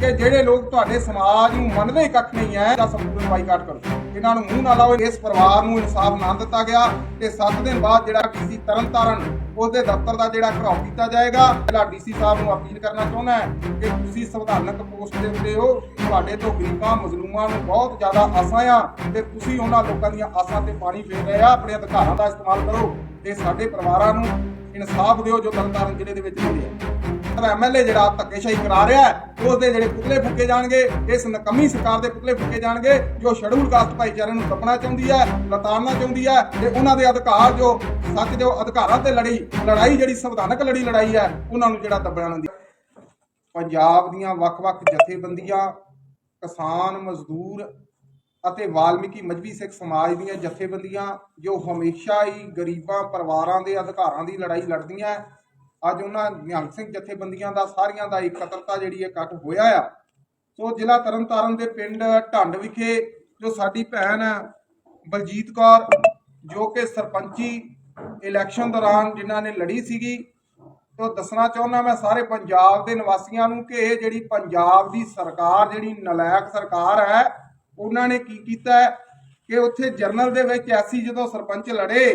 ਕਿ ਜਿਹੜੇ ਲੋਕ ਤੁਹਾਡੇ ਸਮਾਜ ਨੂੰ ਮੰਨਦੇ ਹੀ ਕੱਖ ਨਹੀਂ ਹੈ ਤਾਂ ਸੰਪੂਰਨ ਬਾਈਕਾਟ ਕਰੋ। ਇਹਨਾਂ ਨੂੰ ਮੂੰਹ ਨਾ ਲਾਓ, ਇਸ ਪਰਿਵਾਰ ਨੂੰ ਇਨਸਾਫ ਨਾ ਦਿੱਤਾ ਗਿਆ ਤੇ 7 ਦਿਨ ਬਾਅਦ ਜਿਹੜਾ ਡੀਸੀ ਤਰਨਤਾਰਨ, ਉਹਦੇ ਦਫ਼ਤਰ ਦਾ ਜਿਹੜਾ ਘਰਾਓ ਕੀਤਾ ਜਾਏਗਾ ਜਿਹੜਾ ਡੀਸੀ ਸਾਹਿਬ ਨੂੰ ਅਪੀਲ ਕਰਨਾ ਚਾਹੁੰਦਾ ਹੈ ਕਿ ਤੁਸੀਂ ਸੰਵਿਧਾਨਕ ਪੋਸਟ ਦੇ ਉੱਤੇ ਹੋ। ਤੁਹਾਡੇ ਤੋਂ ਗਰੀਬਾਂ, ਮਜ਼ਲੂਮਾਂ ਨੂੰ ਬਹੁਤ ਜ਼ਿਆਦਾ ਆਸਾਂ ਆ ਤੇ ਤੁਸੀਂ ਉਹਨਾਂ ਲੋਕਾਂ ਦੀਆਂ ਆਸਾਂ ਤੇ ਪਾਣੀ ਫੇਰ ਰਹੇ ਆ। ਆਪਣੇ ਅਧਿਕਾਰਾਂ ਦਾ ਇਸਤੇਮਾਲ ਕਰੋ ਤੇ ਸਾਡੇ ਪਰਿਵਾਰਾਂ ਨੂੰ ਇਨਸਾਫ ਦਿਓ ਜੋ ਤਰਨਤਾਰਨ ਜ਼ਿਲ੍ਹੇ ਦੇ ਵਿੱਚ ਰਹਿੰਦੇ ਆ ਐਮਐਲਏ ਜਿਹੜਾ ਧੱਕੇਸ਼ਾਹੀ ਕਰਾ ਰਿਹਾ ਹੈ ਉਸ ਦੇ ਜਿਹੜੇ ਪੁਤਲੇ ਫੁੱਕੇ ਜਾਣਗੇ, ਇਸ ਨਕਮੀ ਸਰਕਾਰ ਦੇ ਪੁਤਲੇ ਫੂਕੇ ਜਾਣਗੇ, ਜੋ ਸ਼ੈਡਿਊਲ ਕਾਸਟ ਭਾਈਚਾਰੇ ਨੂੰ ਦੱਬਣਾ ਚਾਹੁੰਦੀ ਹੈ, ਲਤਾੜਨਾ ਚਾਹੁੰਦੀ ਹੈ, ਤੇ ਉਹਨਾਂ ਦੇ ਅਧਿਕਾਰ ਜੋ ਸੱਚ ਜੋ ਅਧਿਕਾਰਾਂ ਤੇ ਲੜੀ, ਲੜਾਈ ਜਿਹੜੀ ਸੰਵਿਧਾਨਕ ਲੜੀ ਲੜਾਈ ਹੈ, ਉਹਨਾਂ ਨੂੰ ਜਿਹੜਾ ਦੱਬਣਾ ਚਾਹੁੰਦੀ ਪੰਜਾਬ ਦੀਆਂ ਵੱਖ-ਵੱਖ ਜਥੇਬੰਦੀਆਂ, ਕਿਸਾਨ, ਮਜ਼ਦੂਰ ਅਤੇ ਵਾਲਮੀਕੀ ਮਜਬੀ ਸਿੱਖ ਸਮਾਜ ਦੀਆਂ ਜਥੇਬੰਦੀਆਂ, ਜੋ ਹਮੇਸ਼ਾ ਹੀ ਗਰੀਬਾਂ, ਪਰਿਵਾਰਾਂ ਦੇ ਅਧਿਕਾਰਾਂ ਦੀ ਲੜਾਈ ਲੜਦੀਆਂ ਅੱਜ ਉਹਨਾਂ ਨਿਹੰਗ ਸਿੰਘ ਜਥੇਬੰਦੀਆਂ ਦਾ ਸਾਰੀਆਂ ਦਾ ਇਕੱਤਰਤਾ ਜਿਹੜੀ ਹੈ ਇਕੱਠ ਹੋਇਆ ਆ। ਸੋ ਜ਼ਿਲ੍ਹਾ ਤਰਨਤਾਰਨ ਦੇ ਪਿੰਡ ਢੰਡ ਵਿਖੇ ਜੋ ਸਾਡੀ ਭੈਣ ਹੈ ਬਲਜੀਤ ਕੌਰ, ਜੋ ਕਿ ਸਰਪੰਚੀ ਇਲੈਕਸ਼ਨ ਦੌਰਾਨ ਜਿਨ੍ਹਾਂ ਨੇ ਲੜੀ ਸੀਗੀ ਤੋ ਦੱਸਣਾ ਚਾਹੁੰਦਾ ਮੈਂ ਸਾਰੇ ਪੰਜਾਬ ਦੇ ਨਿਵਾਸੀਆਂ ਨੂੰ ਕਿ ਇਹ ਜਿਹੜੀ ਪੰਜਾਬ ਦੀ ਸਰਕਾਰ, ਜਿਹੜੀ ਨਲਾਇਕ ਸਰਕਾਰ ਹੈ, ਉਹਨਾਂ ਨੇ ਕੀ ਕੀਤਾ ਕਿ ਉੱਥੇ ਜਰਨਲ ਦੇ ਵਿੱਚ ਐਸੀ ਜਦੋਂ ਸਰਪੰਚ ਲੜੇ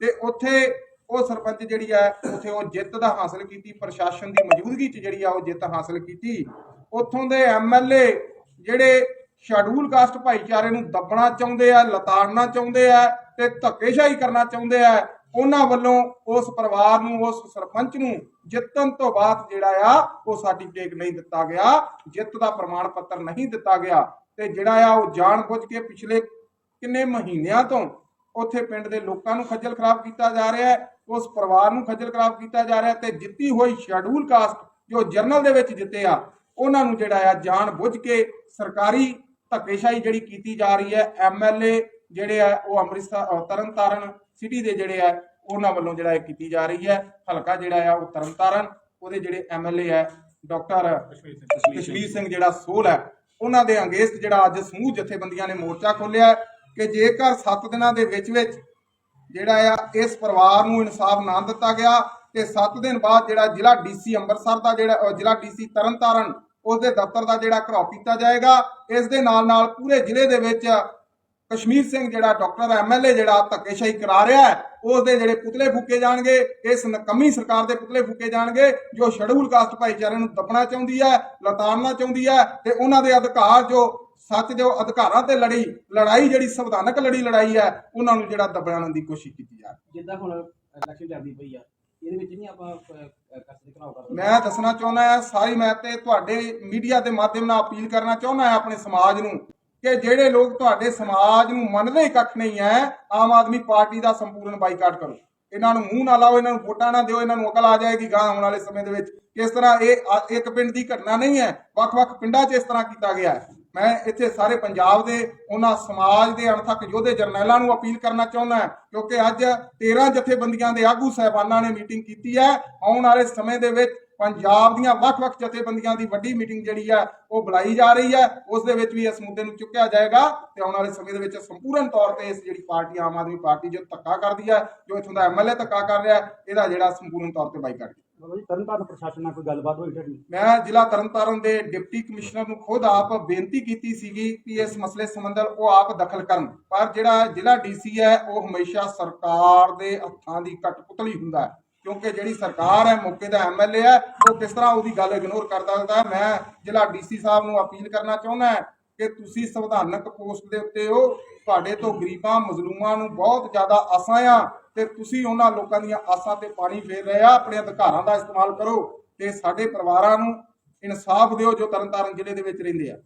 ਤੇ ਉੱਥੇ ਉਹ ਸਰਪੰਚ ਜਿਹੜੀ ਹੈ ਉੱਥੇ ਉਹ ਜਿੱਤ ਦਾ ਹਾਸਲ ਕੀਤੀ, ਪ੍ਰਸ਼ਾਸਨ ਦੀ ਮੌਜੂਦਗੀ 'ਚ ਜਿਹੜੀ ਆ ਉਹ ਜਿੱਤ ਹਾਸਲ ਕੀਤੀ। ਉੱਥੋਂ ਦੇ ਐਮਐਲਏ ਜਿਹੜੇ ਸ਼ੈਡਿਊਲ ਕਾਸਟ ਭਾਈਚਾਰੇ ਨੂੰ ਦੱਬਣਾ ਚਾਹੁੰਦੇ ਆ, ਲਤਾੜਨਾ ਚਾਹੁੰਦੇ ਆ ਤੇ ਧੱਕੇਸ਼ਾਹੀ ਕਰਨਾ ਚਾਹੁੰਦੇ ਆ, ਉਹਨਾਂ ਵੱਲੋਂ ਉਸ ਪਰਿਵਾਰ ਨੂੰ, ਉਸ ਸਰਪੰਚ ਨੂੰ ਜਿੱਤਣ ਤੋਂ ਬਾਅਦ ਜਿਹੜਾ ਆ, ਉਹ ਸਰਟੀਫਿਕੇਟ ਨਹੀਂ ਦਿੱਤਾ ਗਿਆ, ਜਿੱਤ ਦਾ ਪ੍ਰਮਾਣ ਪੱਤਰ ਨਹੀਂ ਦਿੱਤਾ ਗਿਆ। ਤੇ ਜਿਹੜਾ ਆ, ਉਹ ਜਾਣਬੁੱਝ ਕੇ ਪਿਛਲੇ ਕਿੰਨੇ ਮਹੀਨਿਆਂ ਤੋਂ ਉੱਥੇ ਪਿੰਡ ਦੇ ਲੋਕਾਂ ਨੂੰ ਖੱਜਲ ਖਰਾਬ ਕੀਤਾ ਜਾ ਰਿਹਾ ਹੈ। ਉਸ ਪਰਿਵਾਰ ਨੂੰ ਖੱਜਲ ਖਰਾਬ ਕੀਤਾ ਜਾ ਰਿਹਾ ਤੇ ਜਿੱਤੀ ਹੋਈ ਸ਼ੈਡਿਊਲ ਕਾਸਟ ਜੋ ਜਰਨਲ ਦੇ ਵਿੱਚ ਜਿੱਤੇ ਆ ਉਹਨਾਂ ਨੂੰ ਜਿਹੜਾ ਆ ਜਾਣ ਬੁੱਝ ਕੇ ਸਰਕਾਰੀ ਧੱਕੇਸ਼ਾਹੀ ਜਿਹੜੀ ਕੀਤੀ ਜਾ ਰਹੀ ਹੈ ਐਮਐਲਏ ਜਿਹੜੇ ਆ ਉਹ ਅੰਮ੍ਰਿਤਸਰ ਤਰਨਤਾਰਨ ਸਿਟੀ ਦੇ ਜਿਹੜੇ ਆ ਉਹਨਾਂ ਵੱਲੋਂ ਜਿਹੜਾ ਇਹ ਕੀਤੀ ਜਾ ਰਹੀ ਹੈ। ਹਲਕਾ ਜਿਹੜਾ ਆ ਉਹ ਤਰਨਤਾਰਨ ਉਹਦੇ ਜਿਹੜੇ ਐਮਐਲਏ ਹੈ ਡਾਕਟਰ ਕਸ਼ਮੀਰ ਸਿੰਘ ਜਿਹੜਾ ਸੋਲ ਹੈ ਉਹਨਾਂ ਦੇ ਅੰਗੇਸਟ ਜਿਹੜਾ ਅੱਜ ਸਮੂਹ ਜਥੇਬੰਦੀਆਂ ਨੇ ਮੋਰਚਾ ਖੋਲਿਆ ਕਿ ਜੇਕਰ 7 ਦਿਨਾਂ ਦੇ ਵਿੱਚ ਵਿੱਚ ਜਿਹੜਾ ਆ, ਇਸ ਪਰਿਵਾਰ ਨੂੰ ਇਨਸਾਫ ਨਾ ਦਿੱਤਾ ਗਿਆ ਤੇ 7 ਦਿਨ ਬਾਅਦ ਜਿਹੜਾ ਜ਼ਿਲ੍ਹਾ ਡੀਸੀ ਅੰਮ੍ਰਿਤਸਰ ਦਾ ਜਿਹੜਾ, ਅਹ ਜ਼ਿਲ੍ਹਾ ਡੀਸੀ ਤਰਨਤਾਰਨ ਉਸ ਦੇ ਦਫ਼ਤਰ ਦਾ ਜਿਹੜਾ ਘਰਾਓ ਕੀਤਾ ਜਾਏਗਾ। ਇਸ ਦੇ ਨਾਲ ਨਾਲ ਪੂਰੇ ਜ਼ਿਲ੍ਹੇ ਦੇ ਵਿੱਚ ਕਸ਼ਮੀਰ ਸਿੰਘ ਜਿਹੜਾ ਡਾਕਟਰ ਐਮਐਲਏ ਜਿਹੜਾ ਧੱਕੇਸ਼ਾਹੀ ਕਰਾ ਰਿਹਾ ਹੈ ਉਸ ਦੇ ਜਿਹੜੇ ਪੁਤਲੇ ਫੂਕੇ ਜਾਣਗੇ, ਇਸ ਨਕਮੀ ਸਰਕਾਰ ਦੇ ਪੁਤਲੇ ਫੂਕੇ ਜਾਣਗੇ, ਜੋ ਸ਼ੈਡਿਊਲ ਕਾਸਟ ਭਾਈਚਾਰੇ ਨੂੰ ਦੱਬਣਾ ਚਾਹੁੰਦੀ ਹੈ, ਲਤਾੜਨਾ ਚਾਹੁੰਦੀ ਹੈ ਤੇ ਉਹਨਾਂ ਦੇ ਅਧਿਕਾਰ ਜੋ ਸੱਚ ਜੋ ਅਧਿਕਾਰਾਂ ਤੇ ਲੜੀ ਲੜਾਈ ਜਿਹੜੀ ਸੰਵਿਧਾਨਕ ਲੜੀ ਲੜਾਈ ਹੈ ਉਹਨਾਂ ਨੂੰ ਜਿਹੜਾ ਦੱਬਣ ਦੀ ਕੋਸ਼ਿਸ਼ ਕੀਤੀ ਜਾ ਰਹੀ ਜਿੱਦਾਂ ਹੁਣ ਇਲੈਕਸ਼ਨ ਚੱਲਦੀ ਪਈ ਆ ਇਹਦੇ ਵਿੱਚ ਨਹੀਂ ਆਪਾਂ ਕਸਰ ਘਰਾਓ ਕਰਦੇ। ਮੈਂ ਦੱਸਣਾ ਚਾਹੁੰਦਾ ਹਾਂ ਸਾਰੀ ਮੈਂ ਤੇ ਤੁਹਾਡੇ ਮੀਡੀਆ ਦੇ ਮਾਧਿਅਮ ਨਾਲ ਅਪੀਲ ਕਰਨਾ ਚਾਹੁੰਦਾ ਹਾਂ ਆਪਣੇ ਸਮਾਜ ਨੂੰ ਕਿ ਜਿਹੜੇ ਲੋਕ ਤੁਹਾਡੇ ਸਮਾਜ ਨੂੰ ਮੰਨਦੇ ਕੱਖ ਨਹੀਂ ਹੈ ਆਮ ਆਦਮੀ ਪਾਰਟੀ ਦਾ ਸੰਪੂਰਨ ਬਾਈਕਾਟ ਕਰੋ। ਇਹਨਾਂ ਨੂੰ ਮੂੰਹ ਨਾ ਲਾਓ ਇਹਨਾਂ ਨੂੰ ਵੋਟਾਂ ਨਾ ਦਿਓ ਇਹਨਾਂ ਨੂੰ ਅਕਲ ਆ ਜਾਏਗੀ ਗਾਂ ਆਉਣ ਵਾਲੇ ਸਮੇਂ ਦੇ ਵਿੱਚ। ਕਿਸ ਤਰ੍ਹਾਂ ਇਹ ਇੱਕ ਪਿੰਡ ਦੀ ਘਟਨਾ ਨਹੀਂ ਹੈ ਵੱਖ-ਵੱਖ ਪਿੰਡਾਂ 'ਚ ਇਸ ਤਰ੍ਹਾਂ ਕੀਤਾ ਗਿਆ ਹੈ। ਮੈਂ ਇੱਥੇ ਸਾਰੇ ਪੰਜਾਬ ਦੇ, ਉਹਨਾਂ ਸਮਾਜ ਦੇ ਅਣਥੱਕ ਯੋਧੇ ਜਰਨੈਲਾਂ ਨੂੰ ਅਪੀਲ ਕਰਨਾ ਚਾਹੁੰਦਾ ਕਿਉਂਕਿ ਅੱਜ 13 ਜਥੇਬੰਦੀਆਂ ਦੇ ਆਗੂ ਸਹਿਬਾਨਾਂ ਨੇ ਮੀਟਿੰਗ ਕੀਤੀ ਹੈ। ਆਉਣ ਵਾਲੇ ਸਮੇਂ ਦੇ ਵਿੱਚ ਪੰਜਾਬ ਦੀਆਂ ਵੱਖ-ਵੱਖ ਜਥੇਬੰਦੀਆਂ ਦੀ ਵੱਡੀ ਮੀਟਿੰਗ ਜਿਹੜੀ ਹੈ, ਉਹ ਬੁਲਾਈ ਜਾ ਰਹੀ ਹੈ। ਉਸ ਦੇ ਵਿੱਚ ਵੀ ਇਸ ਮੁੱਦੇ ਨੂੰ ਚੁੱਕਿਆ ਜਾਏਗਾ ਤੇ ਆਉਣ ਵਾਲੇ ਸਮੇਂ ਦੇ ਵਿੱਚ ਸੰਪੂਰਨ ਤੌਰ ਤੇ ਇਸ ਜਿਹੜੀ ਪਾਰਟੀ, ਆਮ ਆਦਮੀ ਪਾਰਟੀ ਜੋ ਧੱਕਾ ਕਰਦੀ ਹੈ, ਜੋ ਇਥੋਂ ਦਾ ਐਮਐਲਏ ਧੱਕਾ ਕਰ ਰਿਹਾ ਇਹਦਾ ਜਿਹੜਾ ਸੰਪੂਰਨ ਤੌਰ ਤੇ ਬਾਈਕਾਟ। ਬਾਬਾ ਜੀ ਤਰਨਤਾਰਨ ਪ੍ਰਸ਼ਾਸਨ ਨਾਲ ਕੋਈ ਗੱਲਬਾਤ ਹੋਈ ਤੁਹਾਡੀ? ਮੈਂ ਜ਼ਿਲ੍ਹਾ ਤਰਨਤਾਰਨ ਦੇ ਡਿਪਟੀ ਕਮਿਸ਼ਨਰ ਨੂੰ ਖੁਦ ਆਪ ਬੇਨਤੀ ਕੀਤੀ ਸੀਗੀ ਕਿ ਇਸ ਮਸਲੇ ਸੰਬੰਧ ਉਹ ਆਪ ਦਖਲ ਕਰਨ। ਪਰ ਜਿਹੜਾ ਜ਼ਿਲ੍ਹਾ ਡੀਸੀ ਹੈ, ਉਹ ਹਮੇਸ਼ਾ ਸਰਕਾਰ ਦੇ ਹੱਥਾਂ ਦੀ ਕਠਪੁਤਲੀ ਹੁੰਦਾ ਹੈ। ਕਿਉਂਕਿ ਜਿਹੜੀ ਸਰਕਾਰ ਹੈ, ਮੌਕੇ ਦਾ ਐਮਐਲਏ ਹੈ, ਉਹ ਕਿਸ ਤਰ੍ਹਾਂ ਉਹਦੀ ਗੱਲ ਇਗਨੋਰ ਕਰ ਸਕਦਾ ਮੈਂ ਜ਼ਿਲ੍ਹਾ ਡੀਸੀ ਸਾਹਿਬ ਨੂੰ ਅਪੀਲ ਕਰਨਾ ਚਾਹੁੰਦਾ ਕਿ ਤੁਸੀਂ ਸੰਵਿਧਾਨਕ ਪੋਸਟ ਦੇ ਉੱਤੇ ਹੋ। ਤੁਹਾਡੇ ਤੋਂ ਗਰੀਬਾਂ, ਮਜ਼ਲੂਮਾਂ ਨੂੰ ਬਹੁਤ ਜ਼ਿਆਦਾ ਆਸਾਂ ਆ। ਤੇ ਤੁਸੀਂ ਉਹਨਾਂ ਲੋਕਾਂ ਦੀਆਂ ਆਸਾਂ ਤੇ ਪਾਣੀ ਫੇਰ ਰਹੇ ਆ, ਆਪਣੇ ਅਧਿਕਾਰਾਂ ਦਾ ਇਸਤੇਮਾਲ ਕਰੋ ਤੇ ਸਾਡੇ ਪਰਿਵਾਰਾਂ ਨੂੰ ਇਨਸਾਫ ਦਿਓ ਜੋ ਤਰਨਤਾਰਨ ਜ਼ਿਲ੍ਹੇ ਦੇ ਵਿੱਚ ਰਹਿੰਦੇ ਆ।